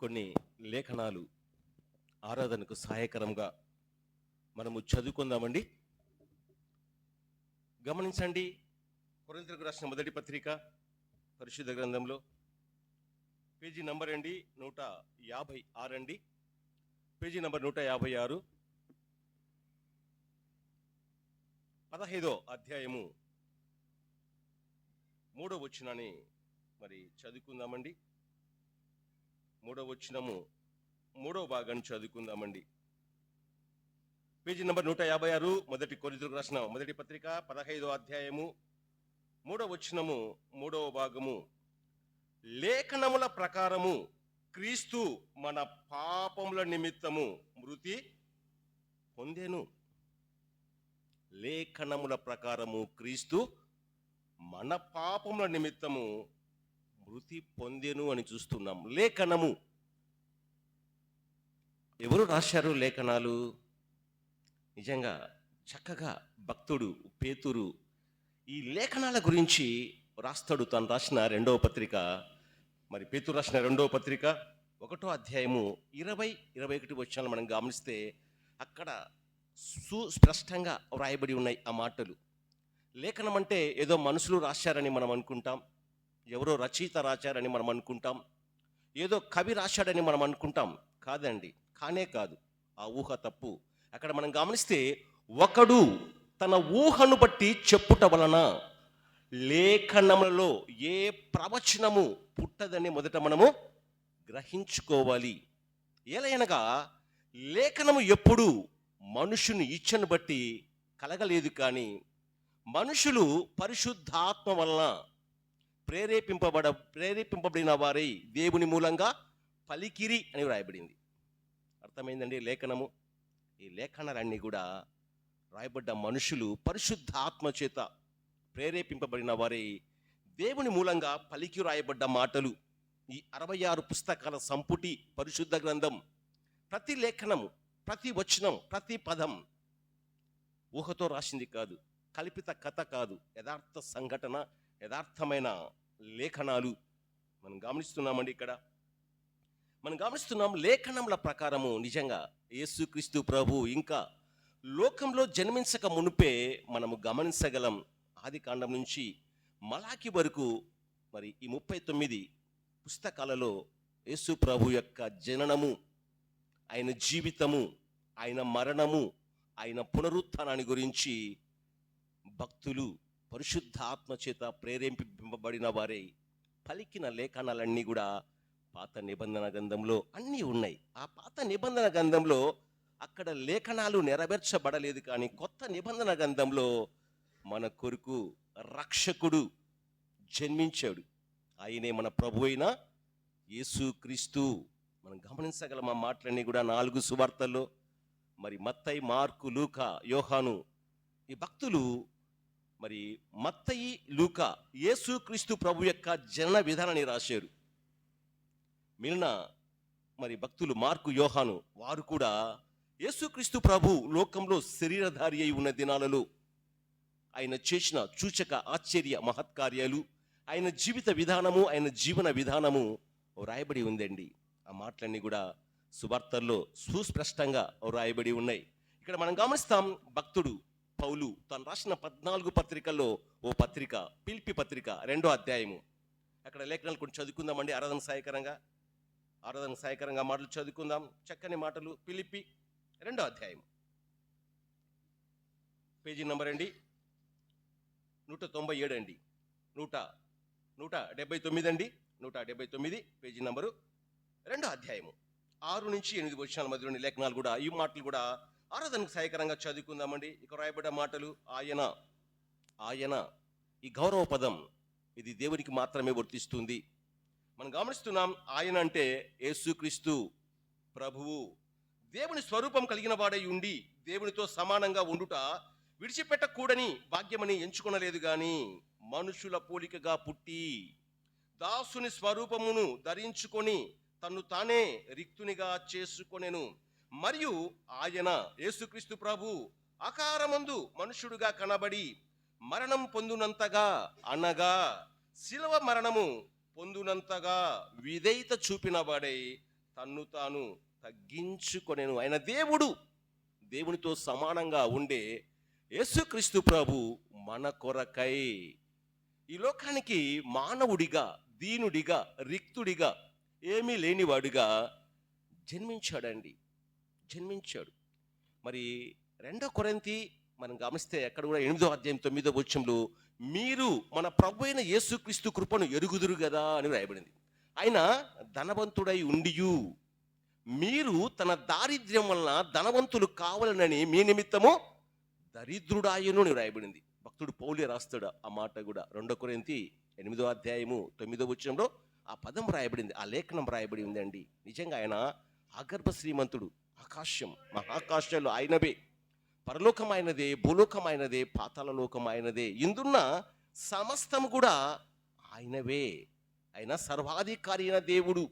కొన్ని లేఖనాలు ఆరాధనకు సహాయకరంగా మనము చదువుకుందామండి. గమనించండి. కొరింతలకు రాసిన మొదటి పత్రిక పరిశుద్ధ గ్రంథంలో పేజీ నంబర్ అండి నూట యాభై ఆరు అండి. పేజీ నంబర్ నూట యాభై ఆరు పదహైదో అధ్యాయము మూడో వచ్చినని మరి చదువుకుందామండి. మూడో వచ్చినము మూడవ భాగాన్ని చదువుకుందామండి. పేజీ నంబర్ నూట యాభై ఆరు మొదటి కొరితలకు రాసిన మొదటి పత్రిక పదహైదో అధ్యాయము మూడవ వచ్చినము మూడవ భాగము. లేఖనముల ప్రకారము క్రీస్తు మన పాపముల నిమిత్తము మృతి పొందేను. లేఖనముల ప్రకారము క్రీస్తు మన పాపముల నిమిత్తము మృతి పొందెను అని చూస్తున్నాం. లేఖనము. ఎవరు రాశారు లేఖనాలు? నిజంగా చక్కగా భక్తుడు పేతురు ఈ లేఖనాల గురించి రాస్తాడు. తను రాసిన రెండవ పత్రిక. మరి పేతురు రాసిన రెండవ పత్రిక ఒకటో అధ్యాయము ఇరవై ఇరవై ఒకటి వచ్చాను మనం గమనిస్తే అక్కడ సుస్పష్టంగా వ్రాయబడి ఉన్నాయి ఆ మాటలు. లేఖనం అంటే ఏదో మనుషులు రాశారని మనం అనుకుంటాం. ఎవరో రచయిత రాశారని మనం అనుకుంటాం. ఏదో కవి రాశాడని మనం అనుకుంటాం. కాదండి కానే కాదు. ఆ ఊహ తప్పు. అక్కడ మనం గమనిస్తే ఒకడు తన ఊహను బట్టి చెప్పుట వలన లేఖనములలో ఏ ప్రవచనము పుట్టదని మొదట మనము గ్రహించుకోవాలి. ఏలయనగా లేఖనము ఎప్పుడు మనుషుని ఇచ్చను బట్టి కలగలేదు కానీ మనుషులు పరిశుద్ధాత్మ వలన ప్రేరేపింపబడ ప్రేరేపింపబడిన వారై దేవుని మూలంగా పలికిరి అని వ్రాయబడింది. అర్థమైందండి లేఖనము? ఈ లేఖనాలన్నీ కూడా రాయబడ్డ మనుషులు పరిశుద్ధాత్మ చేత ప్రేరేపింపబడిన వారై దేవుని మూలంగా పలికి రాయబడ్డ మాటలు. ఈ అరవై ఆరు పుస్తకాల సంపుటి పరిశుద్ధ గ్రంథం ప్రతి లేఖనము ప్రతి వచనం ప్రతి పదం ఊహతో రాసింది కాదు. కల్పిత కథ కాదు. యథార్థ సంఘటన యథార్థమైన లేఖనాలు మనం గమనిస్తున్నామండి ఇక్కడ. మనం గమనిస్తున్నాం లేఖనముల ప్రకారము నిజంగా యేసుక్రీస్తు ప్రభు ఇంకా లోకంలో జన్మించక మునుపే మనము గమనించగలం. ఆది కాండం నుంచి మలాకి వరకు మరి ఈ ముప్పై తొమ్మిది పుస్తకాలలో యేసు ప్రభు యొక్క జననము ఆయన జీవితము ఆయన మరణము ఆయన పునరుత్థానాన్ని గురించి భక్తులు పరిశుద్ధ ఆత్మ చేత ప్రేరేపింపబడిన వారే పలికిన లేఖనాలన్నీ కూడా పాత నిబంధన గ్రంథంలో అన్నీ ఉన్నాయి. ఆ పాత నిబంధన గ్రంథంలో అక్కడ లేఖనాలు నెరవేర్చబడలేదు కానీ కొత్త నిబంధన గ్రంథంలో మన కొరకు రక్షకుడు జన్మించాడు. ఆయనే మన ప్రభు అయిన యేసుక్రీస్తు మనం గమనించగలం ఆ మాటలన్నీ కూడా నాలుగు సువార్తల్లో? మరి మత్తై మార్కు లూక యోహాను ఈ భక్తులు మరి మత్తయి లూక యేసుక్రీస్తు ప్రభు యొక్క జనన విధానాన్ని రాశారు. మిగిలిన మరి భక్తులు మార్కు యోహాను వారు కూడా యేసుక్రీస్తు ప్రభు లోకంలో శరీరధారి అయి ఉన్న దినాలలో ఆయన చేసిన సూచక ఆశ్చర్య మహత్కార్యాలు ఆయన జీవిత విధానము ఆయన జీవన విధానము రాయబడి ఉందండి. ఆ మాటలన్నీ కూడా సువార్తల్లో సుస్పష్టంగా రాయబడి ఉన్నాయి. ఇక్కడ మనం గమనిస్తాం భక్తుడు పౌలు తను రాసిన పద్నాలుగు పత్రికల్లో ఓ పత్రిక పిలిపి పత్రిక రెండో అధ్యాయము. అక్కడ లేఖనాలు కొంచెం చదువుకుందామండి ఆరాధన సాయకరంగా. ఆరాధన సాయకరంగా మాటలు చదువుకుందాం. చక్కని మాటలు పిలిపి రెండో అధ్యాయం పేజీ నెంబర్ అండి. నూట తొంభై ఏడు అండి. నూట నూట డెబ్బై తొమ్మిది అండి. నూట డెబ్బై తొమ్మిది పేజీ నంబరు రెండో అధ్యాయము. ఆరు నుంచి ఎనిమిది వచ్చిన మధ్యలోని లేఖనాలు కూడా ఈ మాటలు కూడా ఆరాధనకు సహాయకరంగా చదువుకుందామండి. ఇక రాయబడ్డ మాటలు ఆయన ఆయన ఈ గౌరవ పదం ఇది దేవునికి మాత్రమే వర్తిస్తుంది. మనం గమనిస్తున్నాం ఆయన అంటే యేసుక్రీస్తు ప్రభువు. దేవుని స్వరూపం కలిగిన వాడై ఉండి దేవునితో సమానంగా ఉండుట విడిచిపెట్టకూడని భాగ్యమని ఎంచుకొనలేదు కానీ మనుషుల పోలికగా పుట్టి దాసుని స్వరూపమును ధరించుకొని తన్ను తానే రిక్తునిగా చేసుకొనెను. మరియు ఆయన యేసుక్రీస్తు ప్రభు ఆకారమందు మనుష్యుడుగా కనబడి మరణం పొందునంతగా అనగా శిలవ మరణము పొందునంతగా విధేయత చూపిన తన్ను తాను తగ్గించుకొనేను. ఆయన దేవుడు దేవునితో సమానంగా ఉండే యేసుక్రీస్తు ప్రభు మన కొరకై. ఈ లోకానికి మానవుడిగా దీనుడిగా రిక్తుడిగా ఏమీ లేనివాడిగా జన్మించాడండి. జన్మించాడు. మరి రెండో కొరంతి మనం గమనిస్తే అక్కడ కూడా ఎనిమిదో అధ్యాయం తొమ్మిదో వచ్చంలో మీరు మన ప్రభు అయిన యేసుక్రీస్తు కృపను ఎరుగుదురు కదా అని రాయబడింది ఆయన ధనవంతుడై ఉండియు. మీరు తన దారిద్ర్యం వలన ధనవంతులు కావాలనని మీ నిమిత్తము దరిద్రుడాయను అని రాయబడింది భక్తుడు పౌలే రాస్తాడు ఆ మాట కూడా. రెండో కొరింతి ఎనిమిదో అధ్యాయము తొమ్మిదో వచ్చంలో ఆ పదం రాయబడింది ఆ లేఖనం రాయబడి ఉందండి. నిజంగా ఆయన ఆగర్భ శ్రీమంతుడు. ఆకాశం మహాకాశాలు ఆయనవే పరలోకమైనదే భూలోకమైనదే పాతాళలోకమైనదే ఇందున్న సమస్తం కూడా ఆయనవే. ఆయన సర్వాధికారి అయిన దేవుడు.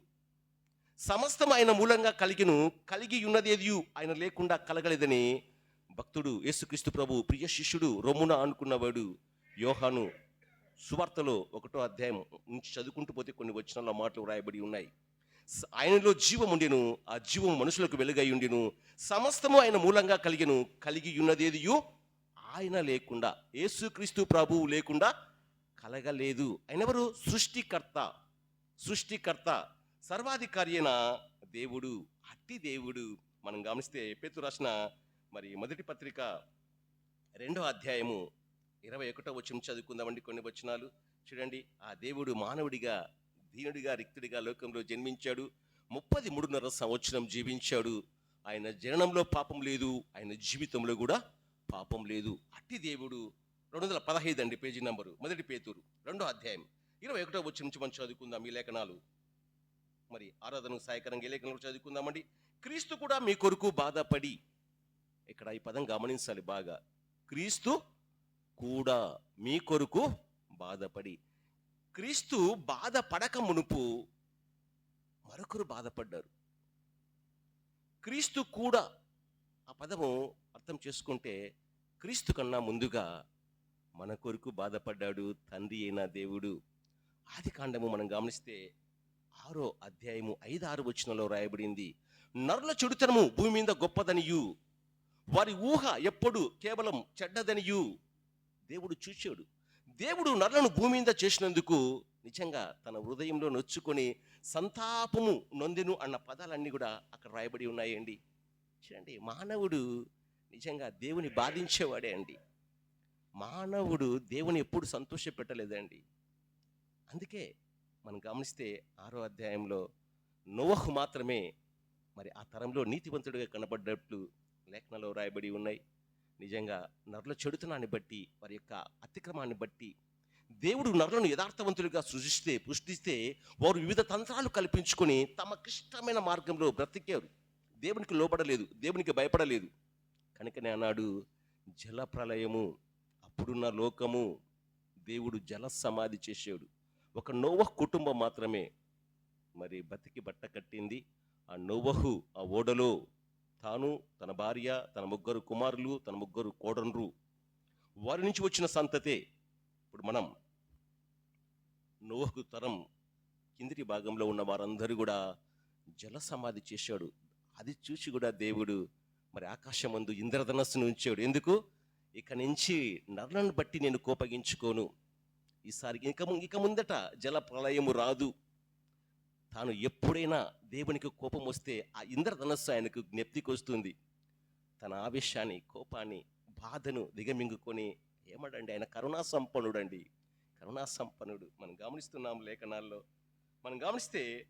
సమస్తం ఆయన మూలంగా కలిగిను కలిగి ఉన్నదేది ఆయన లేకుండా కలగలేదని భక్తుడు యేసుక్రీస్తు ప్రభు ప్రియ శిష్యుడు రొమ్మున అనుకున్నవాడు యోహాను సువార్తలో ఒకటో అధ్యాయం నుంచి చదువుకుంటూ పోతే కొన్ని వచ్చిన మాటలు రాయబడి ఉన్నాయి. ఆయనలో జీవం ఉండెను ఆ జీవం మనుషులకు వెలుగై ఉండెను. సమస్తము ఆయన మూలంగా కలిగెను కలిగి ఉన్నదేదియు ఆయన లేకుండా యేసుక్రీస్తు ప్రభువు లేకుండా కలగలేదు. ఆయన ఎవరు సృష్టికర్త సృష్టికర్త సర్వాధికారి అయిన దేవుడు అట్టి దేవుడు. మనం గమనిస్తే పేతు రాసిన మరి మొదటి పత్రిక రెండో అధ్యాయము ఇరవై ఒకటో వచ్చిన చదువుకుందామండి కొన్ని వచనాలు. చూడండి ఆ దేవుడు మానవుడిగా దీనుడిగా రిక్తుడిగా లోకంలో జన్మించాడు. ముప్పది మూడున్నర సంవత్సరం జీవించాడు. ఆయన జననంలో పాపం లేదు. ఆయన జీవితంలో కూడా పాపం లేదు. అట్టి దేవుడు రెండు వందల పదహైదు అండి పేజీ నంబరు. మొదటి పేతూరు రెండో అధ్యాయం. ఇరవై ఒకటో వచ్చి నుంచి మనం చదువుకుందాం ఈ లేఖనాలు. మరి ఆరాధనకు సాయకరంగా ఏ లేఖనాలు చదువుకుందామండి. క్రీస్తు కూడా మీ కొరకు బాధపడి ఇక్కడ ఈ పదం గమనించాలి బాగా. క్రీస్తు కూడా మీ కొరకు బాధపడి క్రీస్తు బాధపడక మునుపు మరొకరు బాధపడ్డారు. క్రీస్తు కూడా ఆ పదము అర్థం చేసుకుంటే క్రీస్తు కన్నా ముందుగా మన కొరకు బాధపడ్డాడు తండ్రి అయిన దేవుడు. ఆది కాండము మనం గమనిస్తే ఆరో అధ్యాయము ఐదు ఆరు వచనంలో రాయబడింది. నరుల చెడుతనము భూమి మీద గొప్పదనియు. వారి ఊహ ఎప్పుడు కేవలం చెడ్డదనియు. దేవుడు చూచాడు. దేవుడు నరులను భూమి మీద చేసినందుకు నిజంగా తన హృదయంలో నొచ్చుకొని సంతాపము నొందెను అన్న పదాలన్నీ కూడా అక్కడ రాయబడి ఉన్నాయండి. చూడండి మానవుడు నిజంగా దేవుని బాధించేవాడే అండి. మానవుడు దేవుని ఎప్పుడు సంతోష పెట్టలేదండి అందుకే మనం గమనిస్తే ఆరో అధ్యాయంలో నోవహు మాత్రమే మరి ఆ తరంలో నీతివంతుడిగా కనబడ్డట్లు లేఖనాలు రాయబడి ఉన్నాయి. నిజంగా నరుల చెడుతనాన్ని బట్టి వారి యొక్క అతిక్రమాన్ని బట్టి దేవుడు నరులను యథార్థవంతులుగా సృజిస్తే పుష్టిస్తే వారు వివిధ తంత్రాలు కల్పించుకొని తమకిష్టమైన మార్గంలో బ్రతికారు. దేవునికి లోపడలేదు దేవునికి భయపడలేదు. కనుకనే అన్నాడు జల ప్రళయము అప్పుడున్న లోకము దేవుడు జల సమాధి చేసాడు. ఒక నోవహ్ కుటుంబం మాత్రమే. మరి బతికి బట్ట కట్టింది. ఆ నోవహు ఆ ఓడలో తాను తన భార్య తన ముగ్గురు కుమారులు తన ముగ్గురు కోడన్రు వారి నుంచి వచ్చిన సంతతే ఇప్పుడు మనం నోవహు తరం కిందిటి భాగంలో ఉన్న వారందరూ కూడా జల సమాధి చేశాడు. అది చూసి కూడా దేవుడు మరి ఆకాశమందు ఇంద్రధనస్సును ఉంచాడు. ఎందుకు? ఇక నుంచి నరులను బట్టి నేను కోపగించుకోను. ఈసారి ఇక ఇక ముందట జల ప్రళయము రాదు. తాను ఎప్పుడైనా దేవునికి కోపం వస్తే ఆ ఇంద్రధనస్సు ఆయనకు జ్ఞప్తికి వస్తుంది. తన ఆవేశాన్ని కోపాన్ని బాధను దిగమింగుకొని ఏమడండి? ఆయన కరుణా సంపన్నుడు అండి కరుణా సంపన్నుడు. మనం గమనిస్తున్నాం లేఖనాల్లో. మనం గమనిస్తే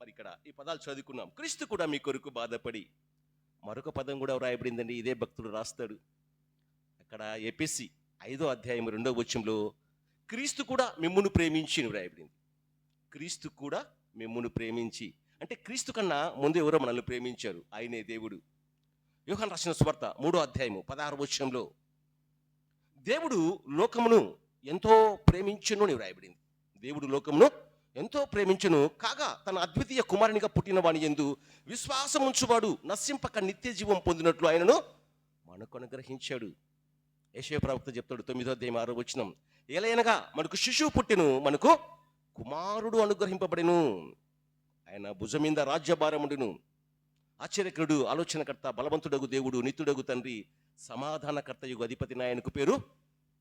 మరి ఇక్కడ ఈ పదాలు చదువుకున్నాం. క్రీస్తు కూడా మీ కొరకు బాధపడి మరొక పదం కూడా వ్రాయబడిందండి. ఇదే భక్తుడు రాస్తాడు. అక్కడ ఎపిసి ఐదో అధ్యాయం రెండో వచ్చంలో క్రీస్తు కూడా మిమ్మును ప్రేమించి వ్రాయబడింది. క్రీస్తు కూడా మిమ్మును ప్రేమించి. అంటే క్రీస్తు కన్నా ముందు ఎవరో మనల్ని ప్రేమించారు? ఆయనే దేవుడు. యోహన్ రాసిన సువార్త మూడో అధ్యాయము పదహారు వచ్చంలో దేవుడు లోకమును ఎంతో ప్రేమించును అని వ్రాయబడింది. దేవుడు లోకమును ఎంతో ప్రేమించును కాగా తన అద్వితీయ కుమారునిగా పుట్టిన వాని ఎందు విశ్వాసం ఉంచువాడు నశింపక నిత్య జీవం పొందినట్లు ఆయనను మనకు అనుగ్రహించాడు. యశయ ప్రవక్త చెప్తాడు తొమ్మిదో అధ్యాయం ఆరో వచ్చినం ఏలైనగా మనకు శిశువు పుట్టిను మనకు కుమారుడు అనుగ్రహింపబడెను. ఆయన భుజం మీద రాజ్యభారముడును. ఆశ్చర్యకరుడు ఆలోచనకర్త బలవంతుడగు దేవుడు నిత్యుడగు తండ్రి సమాధానకర్తయుగు అధిపతి నాయనకు పేరు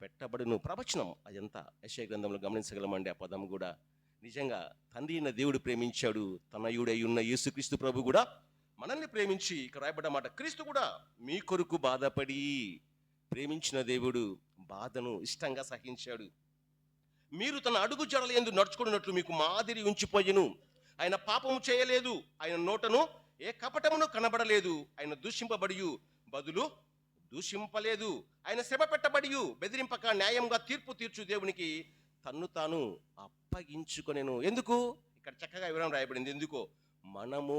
పెట్టబడును. ప్రవచనం అదంతా యశయ గ్రంథంలో గమనించగలమండి. ఆ పదం కూడా నిజంగా తండ్రి అయిన దేవుడు ప్రేమించాడు. తనయుడై ఉన్న యేసుక్రీస్తు ప్రభు కూడా మనల్ని ప్రేమించి ఇక్కడ రాయబడ్డ మాట క్రీస్తు కూడా మీ కొరకు బాధపడి ప్రేమించిన దేవుడు బాధను ఇష్టంగా సహించాడు. మీరు తన అడుగు జడల ఎందు నడుచుకున్నట్లు మీకు మాదిరి ఉంచిపోయెను. ఆయన పాపము చేయలేదు ఆయన నోటను ఏ కపటమును కనబడలేదు ఆయన దూషింపబడి బదులు దూషింపలేదు ఆయన శ్రమ పెట్టబడి బెదిరింపక న్యాయంగా తీర్పు తీర్చు దేవునికి తన్ను తాను అప్పగించుకొనేను. ఎందుకు? ఇక్కడ చక్కగా వివరం రాయబడింది. ఎందుకో? మనము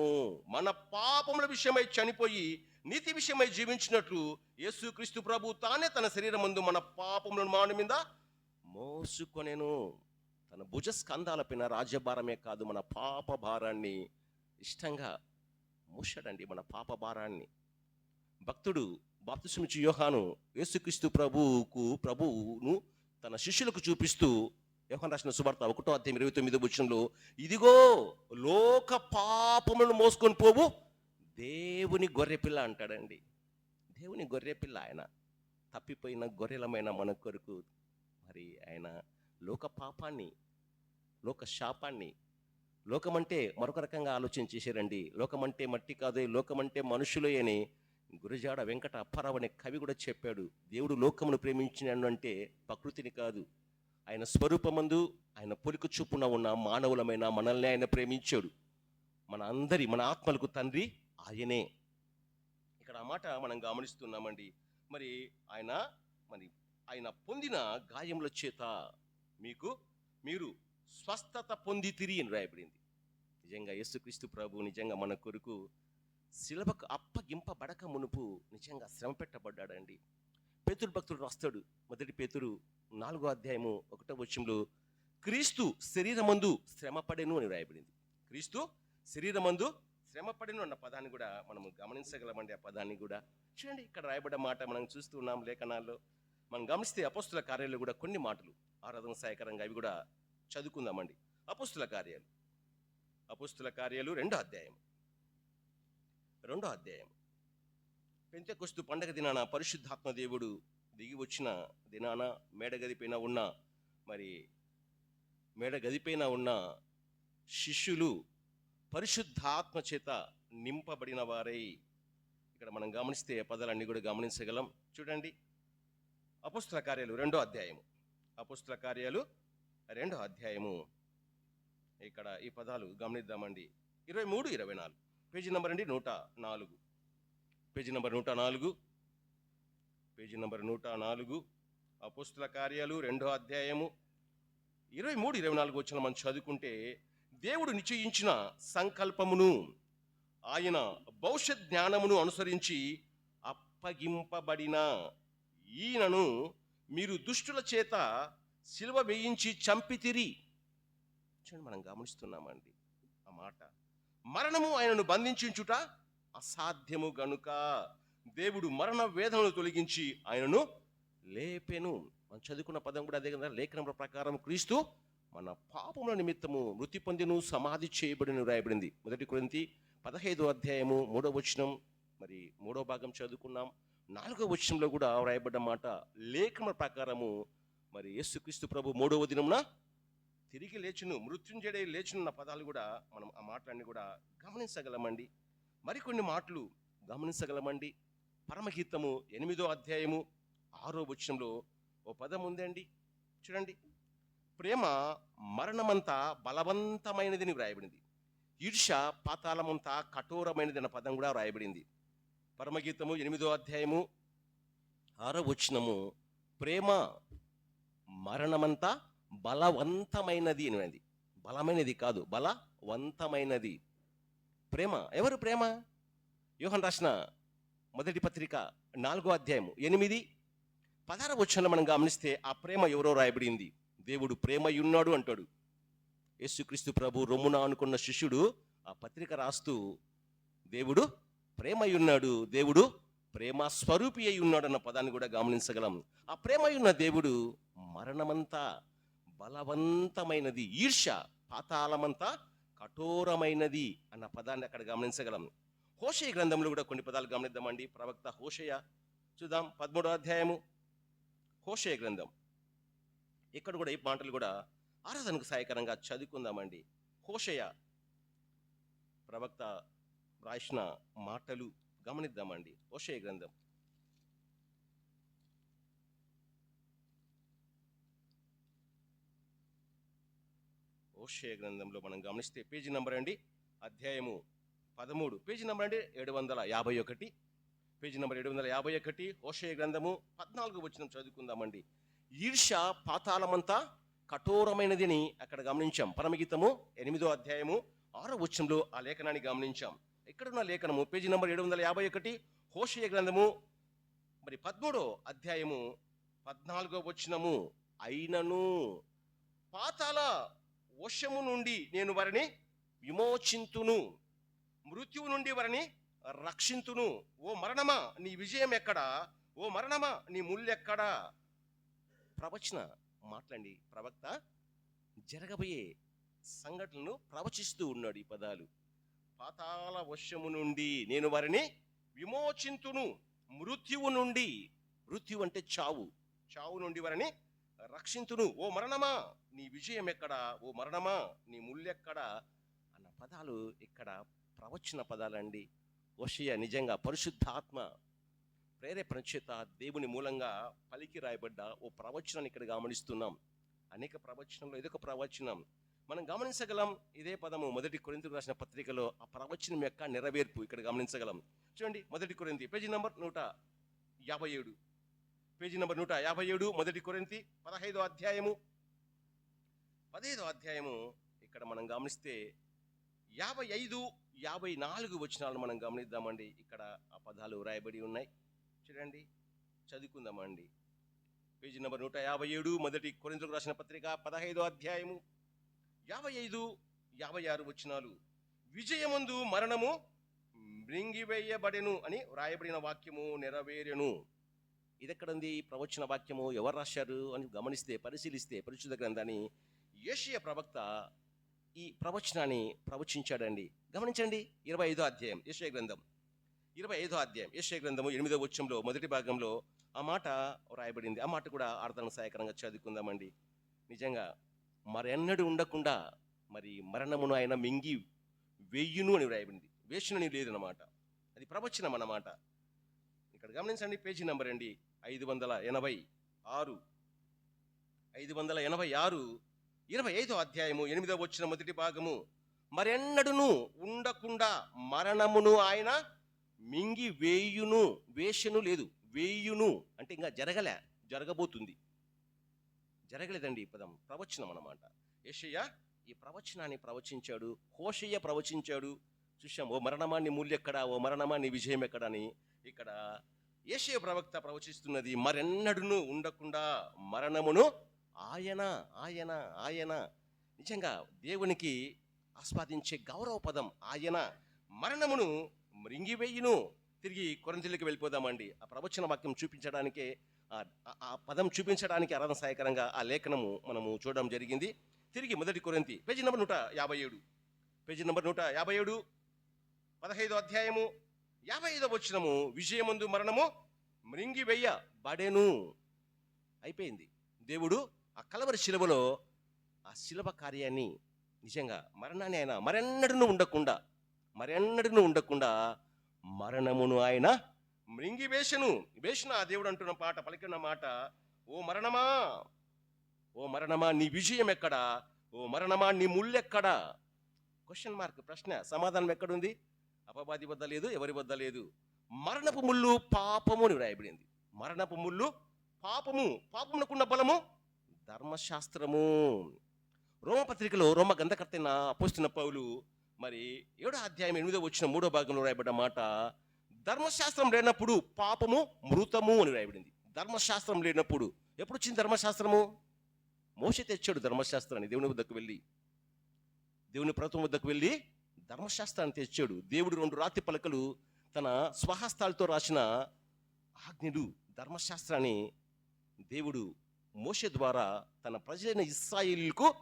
మన పాపముల విషయమై చనిపోయి నీతి విషయమై జీవించినట్లు యేసుక్రీస్తు ప్రభు తానే తన శరీరం ముందు మన పాపములను మాను మీద మోసుకొనెను. తన భుజ స్కంధాలపైన రాజ్యభారమే కాదు మన పాప భారాన్ని ఇష్టంగా మూసాడండి మన పాప భారాన్ని భక్తుడు బాప్తిసమిచ్చి యోహాను యేసుక్రీస్తు ప్రభువుకు ప్రభువును తన శిష్యులకు చూపిస్తూ యోహన్ రాసిన సువార్త ఒకటో అధ్యాయం ఇరవై తొమ్మిదో వచనంలో ఇదిగో లోక పాపములను మోసుకొని పోవు దేవుని గొర్రెపిల్ల అంటాడండి. దేవుని గొర్రెపిల్ల ఆయన. తప్పిపోయిన గొర్రెలమైన మన కొరకు మరి ఆయన లోక పాపాన్ని లోక శాపాన్ని లోకమంటే మరొక రకంగా ఆలోచన చేశారండి లోకమంటే మట్టి కాదు లోకమంటే మనుషులే అని గురజాడ వెంకట అప్పారావు అనే కవి కూడా చెప్పాడు. దేవుడు లోకమును ప్రేమించినాడు అంటే ప్రకృతిని కాదు. ఆయన స్వరూపమందు ఆయన పొలిక చూపున ఉన్న మానవులమైన మనల్ని ఆయన ప్రేమించాడు. మన అందరి మన ఆత్మలకు తండ్రి ఆయనే. ఇక్కడ ఆ మాట మనం గమనిస్తున్నామండి. మరి ఆయన మరి ఆయన పొందిన గాయముల చేత మీకు మీరు స్వస్థత పొంది తిరిగి అని రాయబడింది. నిజంగా యేసుక్రీస్తు ప్రభు నిజంగా మన కొరకు శిలభకు అప్పగింపబడక మునుపు నిజంగా శ్రమ పెట్టబడ్డాడండి. పేతురు భక్తుడు రాస్తాడు. మొదటి పేతురు నాలుగో అధ్యాయము ఒకటో వచ్చంలో క్రీస్తు శరీరమందు శ్రమపడెను అని రాయబడింది. క్రీస్తు శరీరమందు శ్రమపడెను అన్న పదాన్ని కూడా మనము గమనించగలమండి. ఆ పదాన్ని కూడా చూడండి ఇక్కడ రాయబడ్డ మాట మనం చూస్తూ ఉన్నాం లేఖనాల్లో. మనం గమనిస్తే అపస్తుల కార్యాలు కూడా కొన్ని మాటలు ఆరాధన సహాయకరంగా అవి కూడా చదువుకుందామండి. అపస్తుల కార్యాలు. అపస్తుల కార్యాలు రెండో అధ్యాయం రెండో అధ్యాయం పెంతకొస్తు పండగ దినాన పరిశుద్ధాత్మ దేవుడు దిగి వచ్చిన దినాన మేడగదిపైన ఉన్న మరి మేడగదిపైన ఉన్న శిష్యులు పరిశుద్ధాత్మ చేత నింపబడిన వారై. ఇక్కడ మనం గమనిస్తే పదాలన్నీ కూడా గమనించగలం. చూడండి. అపుస్తుల కార్యాలు రెండో అధ్యాయము. అపుస్తుల కార్యాలు రెండో అధ్యాయము. ఇక్కడ ఈ పదాలు గమనిద్దామండి. ఇరవై మూడు ఇరవై నాలుగు. పేజీ నెంబర్ అండి నూట నాలుగు. పేజీ నెంబర్ నూట నాలుగు. పేజీ నెంబర్ నూట నాలుగు. అపుస్తుల కార్యాలు రెండో అధ్యాయము. ఇరవై మూడు ఇరవై నాలుగు వచ్చిన మనం చదువుకుంటే దేవుడు నిశ్చయించిన సంకల్పమును ఆయన భవిష్యత్ జ్ఞానమును అనుసరించి అప్పగింపబడిన ఈయనను మీరు దుష్టుల చేత శిలువ వేయించి చంపితిరి చూడండి మనం గమనిస్తున్నామండి ఆ మాట. మరణము ఆయనను బంధించుట అసాధ్యము గనుక. దేవుడు మరణ వేదనను తొలగించి ఆయనను లేపెను. మనం చదువుకున్న పదం కూడా అదే కదా లేఖనం ప్రకారం క్రీస్తు మన పాపముల నిమిత్తము మృతి పొందిను సమాధి చేయబడిన రాయబడింది. మొదటి కొరింతి పదహైదో అధ్యాయము మూడో వచనం. మరి మూడో భాగం చదువుకున్నాం. నాలుగో వచనంలో కూడా వ్రాయబడ్డ మాట లేఖన ప్రకారము మరి యేసుక్రీస్తు ప్రభు మూడవ దినమున తిరిగి లేచును మృత్యుంజడే లేచునున్న పదాలు కూడా మనం ఆ మాటలన్నీ కూడా గమనించగలమండి. మరికొన్ని మాటలు గమనించగలమండి. పరమగీతము ఎనిమిదో అధ్యాయము ఆరో వచనంలో ఓ పదం ఉందండి. చూడండి. ప్రేమ మరణమంతా బలవంతమైనదని వ్రాయబడింది. ఈర్ష పాతాళమంతా కఠోరమైనది అన్న పదం కూడా వ్రాయబడింది. పరమగీతము ఎనిమిదో అధ్యాయము ఆరో వచనము ప్రేమ మరణమంతా బలవంతమైనది అనేది బలమైనది కాదు బలవంతమైనది. ప్రేమ ఎవరు ప్రేమ? యోహన్ రాసిన మొదటి పత్రిక నాలుగో అధ్యాయము ఎనిమిది పదార వచ్చంలో మనం గమనిస్తే ఆ ప్రేమ ఎవరో రాయబడింది? దేవుడు ప్రేమయున్నాడు అంటాడు. యేసుక్రీస్తు ప్రభు రొమ్మున అనుకున్న శిష్యుడు ఆ పత్రిక రాస్తూ దేవుడు ప్రేమై ఉన్నాడు దేవుడు ప్రేమ స్వరూపి అయి ఉన్నాడు అన్న పదాన్ని కూడా గమనించగలం. ఆ ప్రేమ ఉన్న దేవుడు మరణమంతా బలవంతమైనది ఈర్ష పాతాళమంతా కఠోరమైనది అన్న పదాన్ని అక్కడ గమనించగలం. హోషయ గ్రంథంలో కూడా కొన్ని పదాలు గమనిద్దామండి. ప్రవక్త హోషయ చూద్దాం పదమూడో అధ్యాయము. హోషయ గ్రంథం. ఇక్కడ కూడా ఈ మాటలు కూడా ఆరాధనకు సహాయకరంగా చదువుకుందామండి. హోషయ ప్రవక్త రాసిన మాటలు గమనిద్దామండి. హోషయ గ్రంథం. ఓషయ గ్రంథంలో మనం గమనిస్తే పేజీ నంబర్ అండి అధ్యాయము పదమూడు. పేజీ నంబర్ అండి ఏడు వందల యాభై ఒకటి. పేజీ నంబర్ ఏడు వందల యాభై ఒకటి ఓషయ గ్రంథము పద్నాలుగు వచ్చిన చదువుకుందామండి. ఈర్ష పాతాళమంతా కఠోరమైనది అని అక్కడ గమనించాం. పరమగీతము ఎనిమిదో అధ్యాయము ఆరో వచ్చంలో ఆ లేఖనాన్ని గమనించాం. ఎక్కడున్న లేఖనము? పేజీ నంబర్ ఏడు వందల యాభై ఒకటి హోషయ గ్రంథము. మరి పదమూడో అధ్యాయము పద్నాలుగో వచనము అయినను. పాతాల వశము నుండి నేను వారిని విమోచింతును. మృత్యువు నుండి వారిని రక్షింతును. ఓ మరణమా నీ విజయం ఎక్కడా? ఓ మరణమా నీ ముళ్ళెక్కడా ప్రవచన మాట్లాడి ప్రవక్త జరగబోయే సంఘటనను ప్రవచిస్తూ ఉన్నాడు ఈ పదాలు. పాతాల వశము నుండి నేను వారిని విమోచింతును. మృత్యువు నుండి మృత్యు అంటే చావు. చావు నుండి వారిని రక్షింతును. ఓ మరణమా? నీ విజయం ఎక్కడా? ఓ మరణమా? నీ ముళ్ళెక్కడా అన్న పదాలు ఇక్కడ ప్రవచన పదాలండి. ఓషయ నిజంగా పరిశుద్ధాత్మ ప్రేరేపణ చేత దేవుని మూలంగా పలికి రాయబడ్డ ఓ ప్రవచనాన్ని ఇక్కడ గమనిస్తున్నాం. అనేక ప్రవచనంలో ఇదొక ప్రవచనం. మనం గమనించగలం ఇదే పదము మొదటి కొరింతకు రాసిన పత్రికలో ఆ ప్రవచనం యొక్క నెరవేర్పు ఇక్కడ గమనించగలం. చూడండి మొదటి కొరింతి. పేజీ నంబర్ నూట యాభై ఏడు. పేజీ నంబర్ నూట యాభై ఏడు మొదటి కొరింతి పదహైదో అధ్యాయము. పదహైదో అధ్యాయము ఇక్కడ మనం గమనిస్తే యాభై ఐదు యాభై నాలుగు వచనాలు మనం గమనిద్దామండి. ఇక్కడ ఆ పదాలు రాయబడి ఉన్నాయి. చూడండి చదువుకుందామండి. పేజీ నెంబర్ నూట యాభై ఏడు మొదటి కొరింతకు రాసిన పత్రిక పదహైదో అధ్యాయము. యాభై ఐదు యాభై ఆరు వచనాలు. విజయమందు మరణము మృంగివేయబడెను అని వ్రాయబడిన వాక్యము నెరవేరెను. ఇదెక్కడుంది? ఈ ప్రవచన వాక్యము ఎవరు రాశారు అని గమనిస్తే పరిశీలిస్తే పరిశుద్ధ గ్రంథాన్ని ఏషియా ప్రవక్త ఈ ప్రవచనాన్ని ప్రవచించాడండి. గమనించండి ఇరవై ఐదో అధ్యాయం ఏషియా గ్రంథం. ఇరవై ఐదో అధ్యాయం ఏషియా గ్రంథము ఎనిమిదో వచ్చంలో మొదటి భాగంలో ఆ మాట రాయబడింది ఆ మాట కూడా అర్థం సహాయకరంగా చదువుకుందామండి. నిజంగా మరెన్నడూ ఉండకుండా మరి మరణమును ఆయన మింగి వెయ్యును అని వ్రాయబడింది. వేషునని లేదన్నమాట. అది ప్రవచనం అన్నమాట. ఇక్కడ గమనించండి పేజీ నెంబర్ అండి ఐదు వందల ఎనభై ఆరు. ఐదు వందల ఎనభై ఆరు ఇరవై ఐదో అధ్యాయము ఎనిమిదో వచ్చిన మొదటి భాగము. మరెన్నడును ఉండకుండా మరణమును ఆయన మింగి వేయును వేషను లేదు వేయును. అంటే ఇంకా జరగలే జరగబోతుంది. జరగలేదండి ఈ పదం ప్రవచనం అన్నమాట. ఏషయ్య ఈ ప్రవచనాన్ని ప్రవచించాడు హోషయ్య ప్రవచించాడు. చూసాం ఓ మరణమాన్ని నీ మూల్యెక్కడా ఓ మరణమాన్ని విజయం ఎక్కడ అని ఇక్కడ ఏషయ ప్రవక్త ప్రవచిస్తున్నది మరెన్నడును ఉండకుండా మరణమును ఆయన ఆయన ఆయన. నిజంగా దేవునికి ఆస్వాదించే గౌరవ పదం ఆయన మరణమును మృంగివేయును. తిరిగి కొరంతిలోకి వెళ్ళిపోదామండి. ఆ ప్రవచన వాక్యం చూపించడానికే ఆ- పదం చూపించడానికి ఆరాధన సహాయకరంగా ఆ లేఖనము మనము చూడడం జరిగింది. తిరిగి మొదటి కొరింతి పేజీ నెంబర్ నూట యాభై ఏడు. పేజీ నెంబర్ నూట యాభై ఏడు పదహైదో అధ్యాయము యాభై ఐదో వచ్చినము విజయమందు మరణము మృంగివెయ్య బడెను. అయిపోయింది. దేవుడు ఆ కలవరి శిలవలో ఆ శిలవ కార్యాన్ని నిజంగా మరణాన్ని ఆయన మరెన్నడను ఉండకుండా మరెన్నడను ఉండకుండా మరణమును ఆయన మృంగి వేషను వేషన ఆ దేవుడు అంటున్న పాట పలికిన మాట ఓ మరణమా ఓ మరణమా నీ విజయం ఎక్కడా ఓ మరణమా నీ ముళ్ళెక్కడా క్వశ్చన్ మార్క్ ప్రశ్న సమాధానం ఎక్కడుంది? అపవాది వద్ద లేదు ఎవరి వద్ద లేదు. మరణపు ముళ్ళు పాపము అని వ్రాయబడింది. మరణపు ముళ్ళు పాపము పాపమునకున్న బలము ధర్మశాస్త్రము. రోమపత్రికలో రోమ గంధకర్తైన అపోస్తున్న పౌలు మరి ఏడో అధ్యాయం ఎనిమిదో వచ్చిన మూడో భాగంలో రాయబడ్డ మాట ధర్మశాస్త్రం లేనప్పుడు పాపము మృతము అని రాయబడింది ధర్మశాస్త్రం లేనప్పుడు ఎప్పుడు వచ్చింది ధర్మశాస్త్రము? మోస తెచ్చాడు ధర్మశాస్త్రాన్ని దేవుని వద్దకు వెళ్ళి. దేవుని ప్రభుత్వం వద్దకు వెళ్ళి ధర్మశాస్త్రాన్ని తెచ్చాడు. దేవుడు రెండు రాతి పలకలు తన స్వహస్తాలతో రాసిన ఆజ్ఞలు ధర్మశాస్త్రాన్ని దేవుడు మోష ద్వారా తన ప్రజలైన ఇస్రాయిల్కు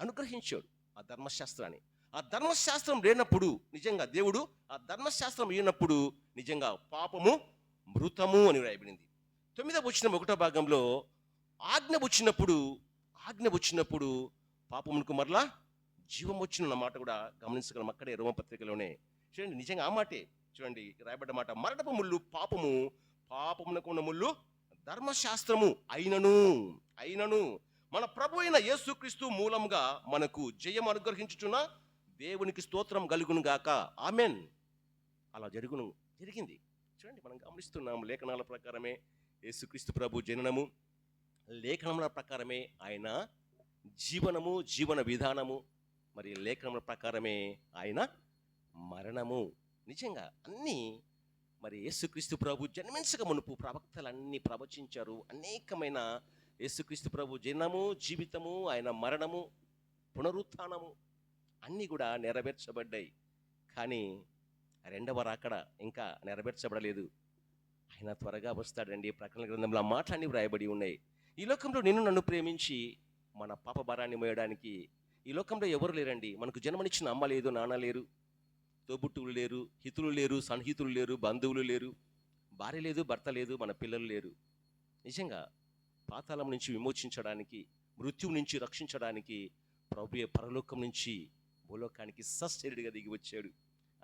అనుగ్రహించాడు ఆ ధర్మశాస్త్రాన్ని. ఆ ధర్మశాస్త్రం లేనప్పుడు నిజంగా దేవుడు ఆ ధర్మశాస్త్రం లేనప్పుడు నిజంగా పాపము మృతము అని రాయబడింది తొమ్మిదవ వచ్చిన ఒకటో భాగంలో ఆజ్ఞ వచ్చినప్పుడు ఆజ్ఞ వచ్చినప్పుడు పాపమునకు మరలా జీవం వచ్చిన మాట కూడా గమనించగలం అక్కడే రోమపత్రికలోనే. చూడండి నిజంగా ఆ మాటే. చూడండి రాయబడ్డ మాట. మరణపు ముళ్ళు పాపము పాపమునకు ఉన్న ముళ్ళు ధర్మశాస్త్రము అయినను అయినను. మన ప్రభు అయిన యేసుక్రీస్తు మూలంగా మనకు జయం అనుగ్రహించుచున్న దేవునికి స్తోత్రం కలుగును గాక. ఆమెన్. అలా జరుగును జరిగింది. చూడండి మనం గమనిస్తున్నాం లేఖనాల ప్రకారమే యేసుక్రీస్తు ప్రభు జననము. లేఖనముల ప్రకారమే ఆయన జీవనము జీవన విధానము. మరి లేఖనముల ప్రకారమే ఆయన మరణము. నిజంగా అన్నీ మరి యేసుక్రీస్తు ప్రభు జన్మించక మునుపు ప్రవక్తలు అన్నీ ప్రవచించారు. అనేకమైన యేసుక్రీస్తు ప్రభు జనము జీవితము ఆయన మరణము పునరుత్నము. అన్నీ కూడా నెరవేర్చబడ్డాయి. కానీ రెండవ రాకడ ఇంకా నెరవేర్చబడలేదు. ఆయన త్వరగా వస్తాడండి. ప్రకటన గ్రంథంలో మాటలన్నీ వ్రాయబడి ఉన్నాయి. ఈ లోకంలో నిన్ను నన్ను ప్రేమించి మన పాప భారాన్ని మోయడానికి ఈ లోకంలో ఎవరు లేరండి? మనకు జన్మనిచ్చిన అమ్మ లేదు నాన్న లేరు తోబుట్టువులు లేరు హితులు లేరు సన్హితులు లేరు బంధువులు లేరు భార్య లేదు భర్త లేదు మన పిల్లలు లేరు. నిజంగా పాతాళం నుంచి విమోచించడానికి మృత్యువు నుంచి రక్షించడానికి ప్రభు పరలోకం నుంచి భూలోకానికి సశరీడిగా దిగి వచ్చాడు.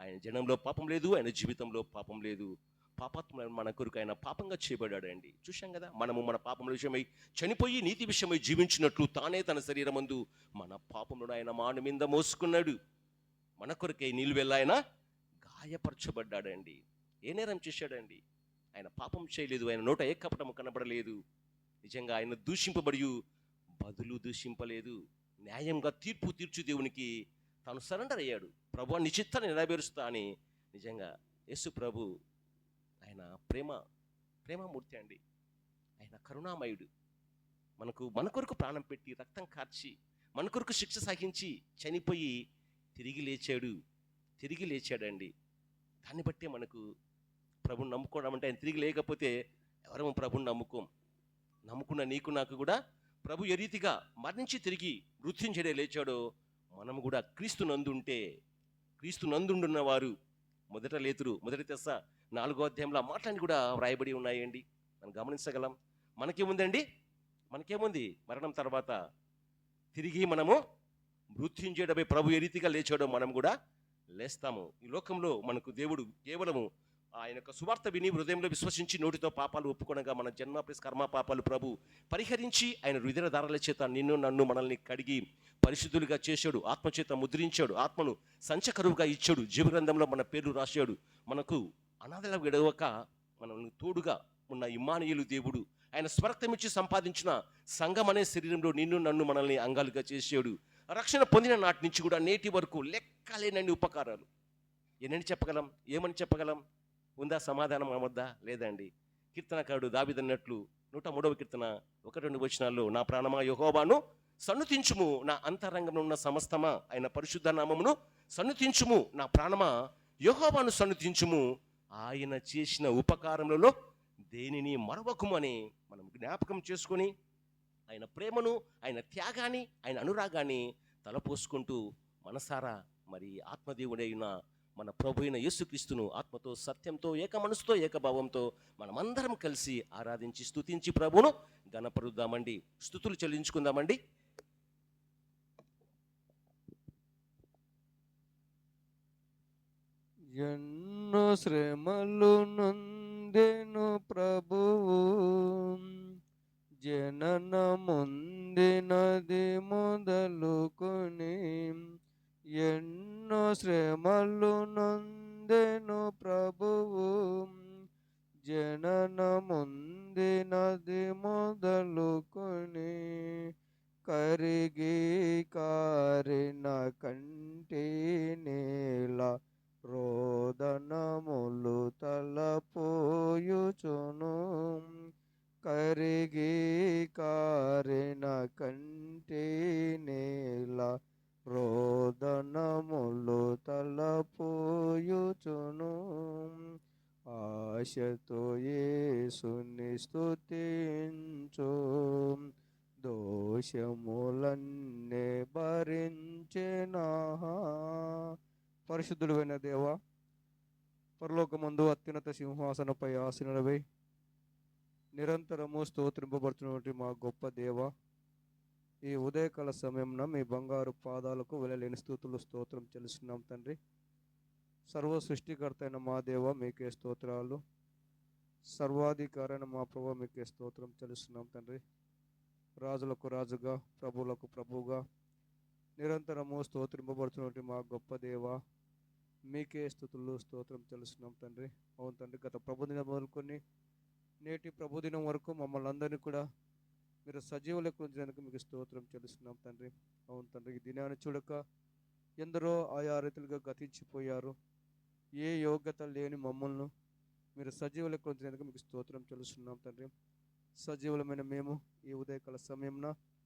ఆయన జనంలో పాపం లేదు ఆయన జీవితంలో పాపం లేదు. పాపాత్మ మన కొరకు ఆయన పాపంగా చేయబడ్డాడు అండి చూశాం కదా మనము మన పాపముల విషయమై చనిపోయి నీతి విషయమై జీవించినట్లు తానే తన శరీరమందు మన పాపములను ఆయన మాను మీద మోసుకున్నాడు. మన కొరకే నీళ్ళు ఆయన గాయపరచబడ్డాడండి. ఏ నేరం చేశాడండి? ఆయన పాపం చేయలేదు ఆయన నోట ఏ కపటము కనబడలేదు. నిజంగా ఆయన దూషింపబడి బదులు దూషింపలేదు. న్యాయంగా తీర్పు తీర్చు దేవునికి తాను సరెండర్ అయ్యాడు. ప్రభు నీ చిత్తాన్ని నెరవేరుస్తా అని నిజంగా యేసు ప్రభు ఆయన ప్రేమ ప్రేమమూర్తి అండి. ఆయన కరుణామయుడు. మనకు మన కొరకు ప్రాణం పెట్టి రక్తం కార్చి మన కొరకు శిక్ష సహించి చనిపోయి తిరిగి లేచాడు. తిరిగి లేచాడండి. దాన్ని బట్టే మనకు ప్రభుని నమ్ముకోవడం అంటే ఆయన తిరిగి లేకపోతే ఎవరము ప్రభుని నమ్ముకోం. నమ్ముకున్న నీకు నాకు కూడా ప్రభు ఏ రీతిగా మరణించి తిరిగి మృత్యుంచడే లేచాడో మనము కూడా క్రీస్తు నందుంటే క్రీస్తు నందుండున్న వారు మొదట లేతురు మొదటి తెస్స నాలుగో అధ్యాయంలో మాటలన్నీ కూడా వ్రాయబడి ఉన్నాయండి. మనం గమనించగలం. మనకేముందండి? మనకేముంది? మరణం తర్వాత తిరిగి మనము మృత్యుంజేయడమే ప్రభు ఏ రీతిగా లేచాడో మనం కూడా లేస్తాము. ఈ లోకంలో మనకు దేవుడు కేవలము ఆయన యొక్క సువార్త విని హృదయంలో విశ్వసించి నోటితో పాపాలు ఒప్పుకొనగా మన జన్మ ప్లస్ కర్మ పాపాలు ప్రభు పరిహరించి ఆయన హృదయ ధారల చేత నిన్ను నన్ను మనల్ని కడిగి పరిశుద్ధులుగా చేశాడు. ఆత్మచేత ముద్రించాడు. ఆత్మను సంచకరువుగా ఇచ్చాడు. జీవగ్రంథంలో మన పేర్లు రాశాడు. మనకు అనాథల విడవక మనల్ని తోడుగా ఉన్న ఇమానియులు దేవుడు. ఆయన స్వరక్తమిచ్చి సంపాదించిన సంఘం అనే శరీరంలో నిన్ను నన్ను మనల్ని అంగాలుగా చేసాడు రక్షణ పొందిన నాటి నుంచి కూడా నేటి వరకు లెక్కలేనన్ని ఉపకారాలు. ఎన్నని చెప్పగలం? ఏమని చెప్పగలం? ఉందా సమాధానం మన వద్ద లేదండి. కీర్తనకారుడు దావిదన్నట్లు నూట మూడవ కీర్తన ఒక రెండు వచనాల్లో నా ప్రాణమా యహోబాను సన్నుతించుము నా అంతరంగంలో ఉన్న సమస్తమా ఆయన పరిశుద్ధ నామమును సన్నుతించుము నా ప్రాణమా యహోబాను సన్నుతించుము ఆయన చేసిన ఉపకారములలో దేనిని మరవకుమని మనం జ్ఞాపకం చేసుకొని ఆయన ప్రేమను ఆయన త్యాగాన్ని ఆయన అనురాగాన్ని తలపోసుకుంటూ మనసారా మరి ఆత్మదేవుడైన మన ప్రభు అయిన యేసుక్రీస్తును ఆత్మతో సత్యంతో ఏక మనసుతో ఏకభావంతో మనమందరం కలిసి ఆరాధించి స్తుతించి ప్రభును గణపరుద్దామండి స్థుతులు చెల్లించుకుందామండి. ఎన్నో శ్రమలు నొందెను ప్రభువు జనన ముందినది మొదలుకొని ఎన్నో శ్రమలు నొందెను ప్రభువు. ఆశతో యేసుని దోషములన్నే భరించెనా పరిశుద్ధుడైన దేవా పరలోకమందు అత్యున్నత సింహాసనపై ఆసనలపై నిరంతరము స్తోత్రింపబడుతున్నటువంటి మా గొప్ప దేవ ఈ ఉదయకాల సమయంలో మీ బంగారు పాదాలకు వెళ్ళలేని స్థూతులు స్తోత్రం చెల్లిస్తున్నాం తండ్రి. సర్వ సృష్టికర్త అయిన మా దేవ మీకే స్తోత్రాలు. సర్వాధికారైన మా ప్రభు మీకే స్తోత్రం చెల్లిస్తున్నాం తండ్రి. రాజులకు రాజుగా ప్రభువులకు ప్రభువుగా నిరంతరము స్తోత్రింపబడుతున్నటువంటి మా గొప్ప దేవ మీకే స్థుతులు స్తోత్రం చెల్లిస్తున్నాం తండ్రి. అవును తండ్రి గత ప్రభుదినం మొదలుకొని నేటి ప్రభుదినం వరకు మమ్మల్ని అందరినీ కూడా మీరు సజీవ లెక్క మీకు స్తోత్రం చెల్లిస్తున్నాం తండ్రి. అవును తండ్రి ఈ దినాన్ని చూడక ఎందరో ఆయా రీతిలుగా గతించిపోయారు. ఏ యోగ్యత లేని మమ్మల్ని మీరు సజీవ లెక్క మీకు స్తోత్రం తెలుస్తున్నాం తండ్రి. సజీవులమైన మేము ఈ ఉదయకాల సమయంలో